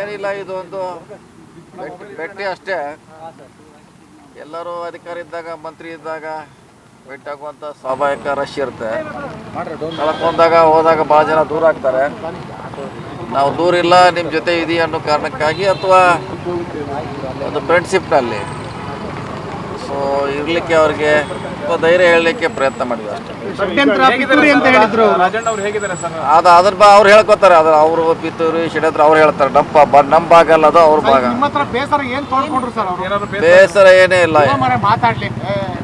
ಏನಿಲ್ಲ, ಇದು ಒಂದು ಭೇಟಿ ಅಷ್ಟೇ. ಎಲ್ಲರೂ ಅಧಿಕಾರ ಇದ್ದಾಗ, ಮಂತ್ರಿ ಇದ್ದಾಗ ಭೇಟಿ ಆಗುವಂಥ ಸ್ವಾಭಾವಿಕ ರಶ್ ಇರುತ್ತೆ. ಕಳ್ಕೊಂಡಾಗ ಹೋದಾಗ ಭಾಳ ಜನ ದೂರ ಆಗ್ತಾರೆ. ನಾವು ದೂರ ಇಲ್ಲ ನಿಮ್ಮ ಜೊತೆ ಇದೆಯಾ ಅನ್ನೋ ಕಾರಣಕ್ಕಾಗಿ ಅಥವಾ ಒಂದು ಫ್ರೆಂಡ್ಶಿಪ್ನಲ್ಲಿ ಸೊ ಇರಲಿಕ್ಕೆ ಅವ್ರಿಗೆ ಸ್ವಲ್ಪ ಧೈರ್ಯ ಹೇಳಲಿಕ್ಕೆ ಪ್ರಯತ್ನ ಮಾಡಿದ್ವಿ ಅಷ್ಟೇ ಷಡ್ಯಂತ್ರ ಪಿತೂರಿ ಅಂತ ಹೇಳಿದ್ರು ರಾಜಣ್ಣ ಅವ್ರು ಹೇಗಿದ್ದಾರೆ ಸರ್? ಅದು ಅದ್ರ ಬಾ ಅವ್ರು ಹೇಳ್ಕೊತಾರೆ ಅದ್ರ ಅವರು ಪಿತ್ತೂರಿ ಷಡ್ಯಂತ್ರ ಅವ್ರು ಹೇಳ್ತಾರೆ. ನಮ್ಮ ಬ- ನಮ್ಮ ಭಾಗ ಅಲ್ಲ ಅದು ಅವ್ರ ಭಾಗ. ಬೇಸರ ಏನ್ ಇಲ್ಲ.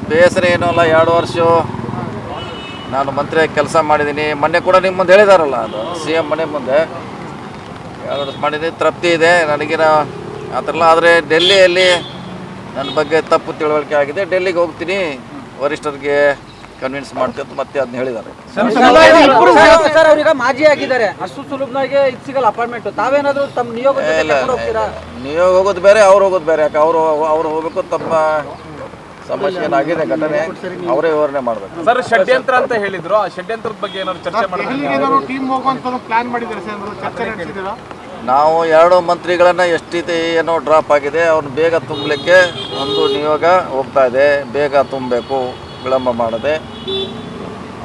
ಬೇಸರ ಏನೂ ಇಲ್ಲ ಎರಡು ವರ್ಷ. ನಾನು ಮಂತ್ರಿಯಾಗಿ ಕೆಲಸ ಮಾಡಿದ್ದೀನಿ. ಮೊನ್ನೆ ಕೂಡ ನಿಮ್ಮ ಮುಂದೆ ಹೇಳಿದಾರಲ್ಲ ಅದು ಸಿ ಎಂ ಮನೆ ಮುಂದೆ. ಎರಡು ವರ್ಷ ಮಾಡಿದ್ದೀನಿ ತೃಪ್ತಿ ಇದೆ ನನಗಿನ ಆ ಥರ ಎಲ್ಲ. ಆದರೆ ಡೆಲ್ಲಿಯಲ್ಲಿ ನನ್ನ ಬಗ್ಗೆ ತಪ್ಪು ತಿಳುವಳಿಕೆ ಆಗಿದೆ. ಡೆಲ್ಲಿಗೆ ಹೋಗ್ತೀನಿ. ವರಿಷ್ಠರಿಗೆ ಕನ್ವಿನ್ಸ್ ಮಾಡ್ತಿತ್ತು ಮತ್ತೆ ಅದನ್ನ ಹೇಳಿದ್ದಾರೆ. ಸರ್ ಅವ್ರೀಗ ಮಾಜಿ ಆಗಿದ್ದಾರೆ. ಅಷ್ಟು ಸುಲಭನಾಗೆ ಇದು ಸಿಗಲ್ಲ ಅಪಾಯಿಂಟ್ಮೆಂಟ್ ತಾವೇನಾದ್ರೂ ತಮ್ಮ ನಿಯೋಗ ನಿಯೋಗ ಹೋಗೋದು ಬೇರೆ ಅವ್ರು ಹೋಗೋದು ಬೇರೆ. ಯಾಕೆ ಅವರು ಅವ್ರು ಹೋಗ್ಬೇಕು ತಮ್ಮ ಸಮಸ್ಯೆ ಏನಾಗಿದೆ ಘಟನೆ ಅವರೇ ವಿವರಣೆ ಮಾಡಬೇಕು. ಸರ್ ಷಡ್ಯಂತ್ರ ಅಂತ ಹೇಳಿದ್ರು. ಆ ಷಡ್ಯಂತ್ರದ ಬಗ್ಗೆ ಏನಾದ್ರು ಚರ್ಚೆ ಮಾಡಿದ್ರು ಟೀಮ್ ಹೋಗುವಂತ ಪ್ಲಾನ್ ಮಾಡಿದ್ದಾರೆ ಸರ್? ಚರ್ಚೆ ನಡೆಸಿದ್ದೀರಾ? ನಾವು ಎರಡು ಮಂತ್ರಿಗಳನ್ನು ಎಷ್ಟಿದೆ ಏನೋ ಡ್ರಾಪ್ ಆಗಿದೆ ಅವ್ನು ಬೇಗ ತುಂಬಲಿಕ್ಕೆ ಒಂದು ನಿಯೋಗ ಹೋಗ್ತಾ ಇದೆ. ಬೇಗ ತುಂಬಬೇಕು ವಿಳಂಬ ಮಾಡದೆ.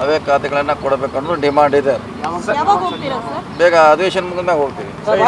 ಅವೇ ಖಾತೆಗಳನ್ನು ಕೊಡಬೇಕನ್ನೋ ಡಿಮ್ಯಾಂಡ್ ಡಿಮಾಂಡ್ ಇದೆ. ಯಾವಾಗ ಹೋಗ್ತೀರಾ ಸರ್? ಬೇಗ ಅಧಿವೇಶನ ಮುಗಿದ ಹೋಗ್ತೀವಿ.